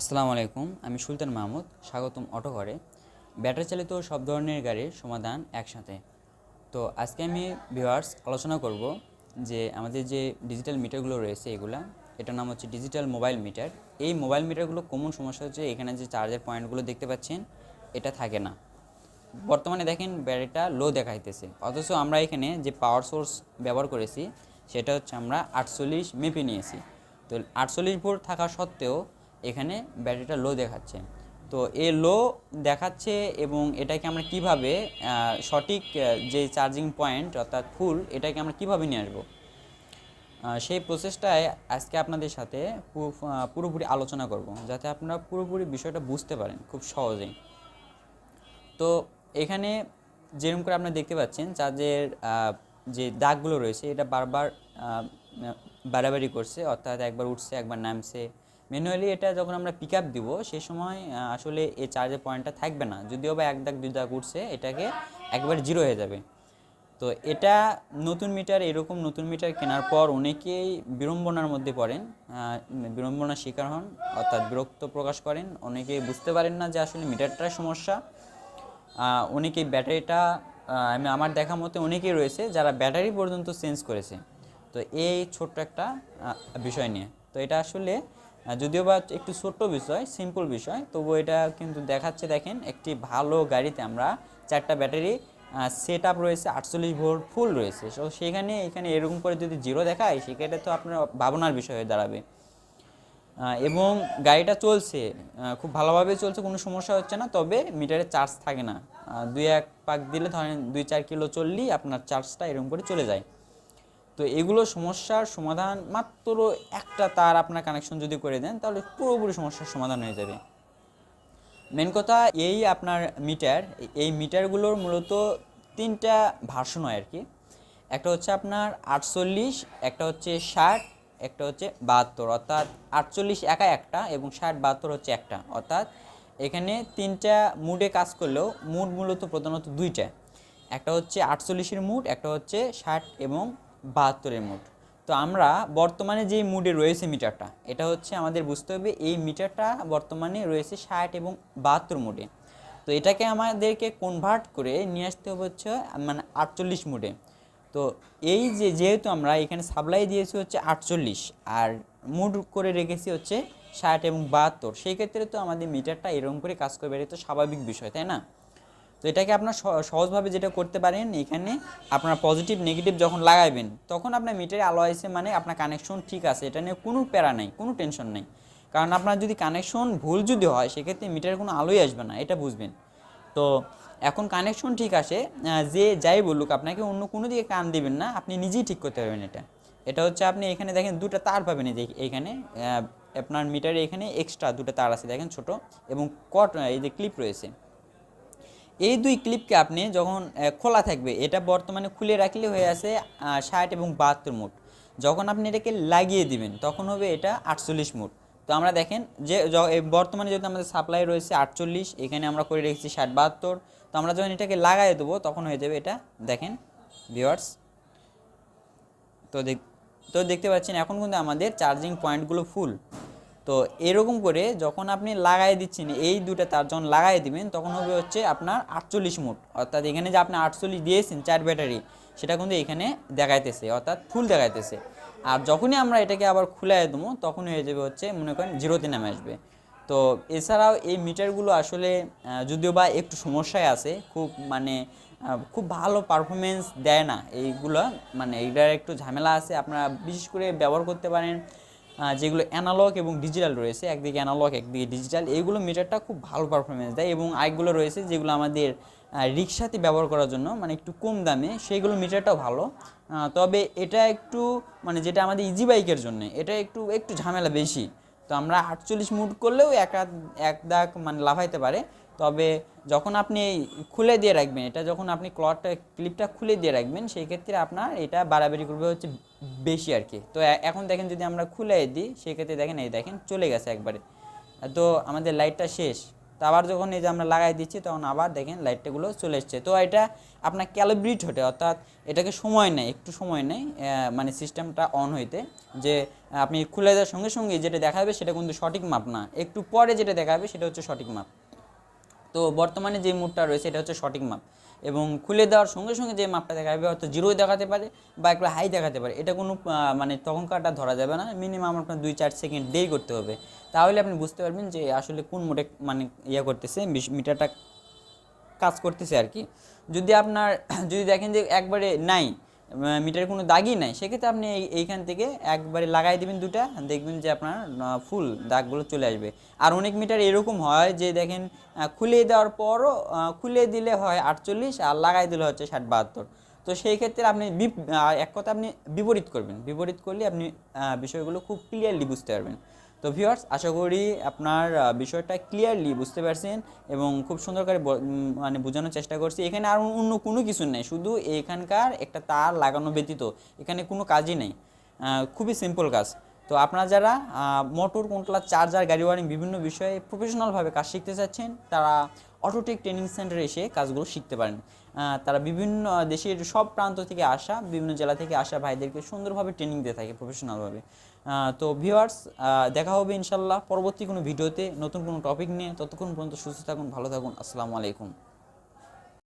আসসালামু আলাইকুম, আমি সুলতান মাহমুদ, স্বাগতম অটো ঘরে ব্যাটারি চালিত সব ধরনের গাড়ির সমাধান একসাথে। তো আজকে আমি ভিউয়ার্স আলোচনা করব যে আমাদের যে ডিজিটাল মিটারগুলো রয়েছে এগুলা, এটার নাম হচ্ছে ডিজিটাল মোবাইল মিটার এই মোবাইল মিটারগুলো কমন সমস্যা হচ্ছে এখানে যে চার্জের পয়েন্টগুলো দেখতে পাচ্ছেন, এটা থাকে না। বর্তমানে দেখেন ব্যাটারিটা লো দেখাইতেছে। অথচ আমরা এখানে যে পাওয়ার সোর্স ব্যবহার করেছি, সেটা হচ্ছে আমরা আটচল্লিশ মেপে নিয়েছি। তো আটচল্লিশ ভোল্ট থাকা সত্ত্বেও এখানে ব্যাটারিটা লো দেখাচ্ছে। তো এ লো দেখাচ্ছে এবং এটাকে আমরা কীভাবে সঠিক যে চার্জিং পয়েন্ট অর্থাৎ ফুল, এটাকে আমরা কীভাবে নিয়ে আসব? সেই প্রসেসটায় আজকে আপনাদের সাথে পুরোপুরি আলোচনা করব, যাতে আপনারা পুরোপুরি বিষয়টা বুঝতে পারেন খুব সহজেই। তো এখানে যেরকম করে আপনারা দেখতে পাচ্ছেন চার্জের যে দাগগুলো রয়েছে, এটা বারবার বাড়াবাড়ি করছে, অর্থাৎ একবার উঠছে, একবার নামছে ম্যানুয়ালি এটা যখন আমরা পিক আপ দিব, সে সময় আসলে এই চার্জের পয়েন্টটা থাকবে না। যদিও বা এক দাগ, দুই দাগ উঠছে, এটাকে একবার জিরো হয়ে যাবে। তো এটা নতুন মিটার এরকম নতুন মিটার কেনার পর অনেকেই বিড়ম্বনার মধ্যে পড়েন। বিড়ম্বনার শিকার হন, অর্থাৎ বিরক্ত প্রকাশ করেন। অনেকে বুঝতে পারেন না যে আসলে মিটারটার সমস্যা। অনেকেই ব্যাটারিটা আমি আমার দেখা মতে অনেকেই রয়েছে যারা ব্যাটারি পর্যন্ত চেঞ্জ করেছে। তো এই ছোট্ট একটা বিষয় নিয়ে। তো এটা আসলে যদিও বা একটু ছোট্ট বিষয় সিম্পল বিষয় তবু এটা কিন্তু দেখাচ্ছে, দেখেন, একটি ভালো গাড়িতে আমরা চারটা ব্যাটারি সেট আপ রয়েছে, আটচল্লিশ ভোল্ট ফুল রয়েছে। তো সেখানে, এখানে এরকম করে যদি জিরো দেখায়, সেক্ষেত্রে তো আপনার ভাবনার বিষয় হয়ে দাঁড়াবে। এবং গাড়িটা চলছে খুব ভালোভাবে চলছে, কোনো সমস্যা হচ্ছে না, তবে মিটারে চার্জ থাকে না। দুই এক পাক দিলে ধরেন দুই চার কিলো চললেই আপনার চার্জটা এরকম করে চলে যায়। তো এগুলো সমস্যার সমাধান মাত্র একটা তার আপনার কানেকশন যদি করে দেন, তাহলে পুরোপুরি সমস্যার সমাধান হয়ে যাবে। মেন কথা এই আপনার মিটার এই মিটারগুলোর মূলত তিনটা ভার্সন হয় আর কি একটা হচ্ছে আপনার আটচল্লিশ, একটা হচ্ছে ষাট, একটা হচ্ছে বাহাত্তর, অর্থাৎ আটচল্লিশ একা একটা এবং ষাট বাহাত্তর হচ্ছে একটা। অর্থাৎ এখানে তিনটা মুডে কাজ করলেও মুড মূলত প্রধানত দুইটা। একটা হচ্ছে আটচল্লিশের মুড একটা হচ্ছে ষাট এবং বাহাত্তরের মুড তো আমরা বর্তমানে যে মুডে রয়েছে মিটারটা, এটা হচ্ছে আমাদের বুঝতে হবে এই মিটারটা বর্তমানে রয়েছে ষাট এবং বাহাত্তর মুডে। তো এটাকে আমাদেরকে কনভার্ট করে নিয়ে আসতে হবে হচ্ছে মানে আটচল্লিশ মুডে। তো এই যে যেহেতু আমরা এখানে সাপ্লাই দিয়েছি হচ্ছে আটচল্লিশ, আর মুড করে রেখেছি হচ্ছে ষাট এবং বাহাত্তর, সেই ক্ষেত্রে তো আমাদের মিটারটা এরকম করে কাজ করবে, এটা তো স্বাভাবিক বিষয়, তাই না? তো এটাকে আপনার সহজভাবে যেটা করতে পারেন এখানে আপনার পজিটিভ নেগেটিভ যখন লাগাইবেন, তখন আপনার মিটারে আলো আসে মানে আপনার কানেকশন ঠিক আছে। এটা নিয়ে কোনো প্যারা নেই, কোনো টেনশন নেই। কারণ আপনার যদি কানেকশন ভুল যদি হয়, সেক্ষেত্রে মিটারে কোনো আলোই আসবে না, এটা বুঝবেন। তো এখন কানেকশন ঠিক আসে যে যাই বলুক, আপনাকে অন্য কোনো দিকে কান দিবেন না, আপনি নিজেই ঠিক করতে পারবেন এটা। এটা হচ্ছে আপনি এখানে দেখেন দুটো তার পাবেন এই এইখানে আপনার মিটারে এখানে এক্সট্রা দুটো তার আছে, দেখেন ছোট এবং কট এই যে ক্লিপ রয়েছে। এই দুই ক্লিপকে আপনি যখন খোলা থাকবে, এটা বর্তমানে খুলে রাখলে হয়ে আছে ষাট এবং বাহাত্তর মুট। যখন আপনি এটাকে লাগিয়ে দিবেন, তখন হবে এটা আটচল্লিশ মুট। তো আমরা দেখেন যে বর্তমানে যেহেতু আমাদের সাপ্লাই রয়েছে আটচল্লিশ, এখানে আমরা করে রেখেছি ষাট বাহাত্তর, তো আমরা যখন এটাকে লাগাই দেবো, তখন হয়ে যাবে এটা, দেখেন ভিওয়ার্স তো দেখ, তো দেখতে পাচ্ছেন, এখন কিন্তু আমাদের চার্জিং পয়েন্টগুলো ফুল তো এরকম করে যখন আপনি লাগাই দিচ্ছেন, এই দুটো তার যখন লাগাই দিবেন, তখন হবে হচ্ছে আপনার আটচল্লিশ মুট। অর্থাৎ এখানে যে আপনি আটচল্লিশ দিয়েছেন, চার ব্যাটারি, সেটা কিন্তু এখানে দেখাইতেছে, অর্থাৎ ফুল দেখাইতেছে। আর যখনই আমরা এটাকে আবার খুলে দেবো তখন হয়ে যাবে হচ্ছে, মনে করেন জিরোতে নেমে আসবে। তো এছাড়াও এই মিটারগুলো আসলে যদিও বা একটু সমস্যায় আছে, খুব মানে খুব ভালো পারফরমেন্স দেয় না। এইগুলো মানে এইটার একটু ঝামেলা আছে, আপনারা বিশেষ করে ব্যবহার করতে পারেন। যেগুলো অ্যানালগ এবং ডিজিটাল রয়েছে, একদিকে অ্যানালগ একদিকে ডিজিটাল এইগুলো মিটারটা খুব ভালো পারফরমেন্স দেয় এবং আরেকগুলো রয়েছে যেগুলো আমাদের রিক্সাতে ব্যবহার করার জন্য মানে একটু কম দামে, সেইগুলো মিটারটাও ভালো। তবে এটা একটু মানে যেটা আমাদের ইজি বাইকের জন্য, এটা একটু একটু ঝামেলা বেশি। তো আমরা আটচল্লিশ মুড করলেও এক এক দাগ মানে লাফাইতে পারে। তবে যখন আপনি খুলে দিয়ে রাখবেন, এটা যখন আপনি ক্লটটা ক্লিপটা খুলে দিয়ে রাখবেন, সেই ক্ষেত্রে আপনার এটা বাড়াবাড়ি করবে হচ্ছে বেশি আর কি। তো এখন দেখেন যদি আমরা খুলে দিই, সেই ক্ষেত্রে দেখেন, এই দেখেন চলে গেছে একবারে। তো আমাদের লাইটটা শেষ। তো আবার যখন এই যে আমরা লাগাই দিচ্ছি, তখন আবার দেখেন লাইটটাগুলো চলে এসছে। তো এটা আপনার ক্যালিব্রিট হতে, অর্থাৎ এটাকে সময় নেয়, একটু সময় নেয় মানে সিস্টেমটা অন হইতে। যে আপনি খুলে দেওয়ার সঙ্গে সঙ্গে যেটা দেখাবে, সেটা কিন্তু সঠিক মাপ না। একটু পরে যেটা দেখাবে, সেটা হচ্ছে সঠিক মাপ। তো বর্তমানে যে মুডটা রয়েছে, এটা হচ্ছে সঠিক মাপ। এবং খুলে দেওয়ার সঙ্গে সঙ্গে যে মাপটা দেখাবে হয়তো জিরোই দেখাতে পারে বা একটু হাই দেখাতে পারে। এটা কোনো মানে তখনকারটা ধরা যাবে না। মিনিমাম আপনার দুই চার সেকেন্ড ডেই করতে হবে। তাহলে আপনি বুঝতে পারবেন যে আসলে কোন মোডে মানে ইয়ে করতেছে মিটারটা কাজ করতেছে আর কি। যদি আপনার, যদি দেখেন যে একবারে নাই মিটারে কোনো দাগই নাই। সেক্ষেত্রে আপনি এই- এইখান থেকে একবারে লাগাই দিবেন দুটা দেখবেন যে আপনার ফুল দাগগুলো চলে আসবে। আর অনেক মিটার এরকম হয় যে দেখেন খুলে দেওয়ার পরও খুলে দিলে হয় আটচল্লিশ, আর লাগাই দিলে হচ্ছে ষাট বাহাত্তর। তো সেই ক্ষেত্রে আপনি এক কথা আপনি বিপরীত করবেন। বিপরীত করলে আপনি বিষয়গুলো খুব ক্লিয়ারলি বুঝতে পারবেন। তো ভিউয়ার্স আশা করি আপনার বিষয়টা ক্লিয়ারলি বুঝতে পারছেন এবং খুব সুন্দর করে মানে বোঝানোর চেষ্টা করছি। এখানে আর অন্য কোনো কিছু নেই, শুধু এখানকার একটা তার লাগানো ব্যতীত, এখানে কোনো কাজই নেই। খুবই সিম্পল কাজ। তো আপনারা যারা মোটর কন্ট্রোলার চার্জার গাড়ি ওয়ারিং বিভিন্ন বিষয়ে প্রফেশনালভাবে কাজ শিখতে চাচ্ছেন, তারা অটোটেক ট্রেনিং সেন্টারে এসে কাজগুলো শিখতে পারেন। তারা বিভিন্ন দেশের সব প্রান্ত থেকে আসা, বিভিন্ন জেলা থেকে আসা ভাইদেরকে সুন্দরভাবে ট্রেনিং দিয়ে থাকে প্রফেশনালভাবে তো ভিউয়ার্স দেখা হবে ইনশাল্লাহ পরবর্তী কোনো ভিডিওতে। নতুন কোনো টপিক নিয়ে। ততক্ষণ পর্যন্ত সুস্থ থাকুন, ভালো থাকুন। আসসালামু আলাইকুম।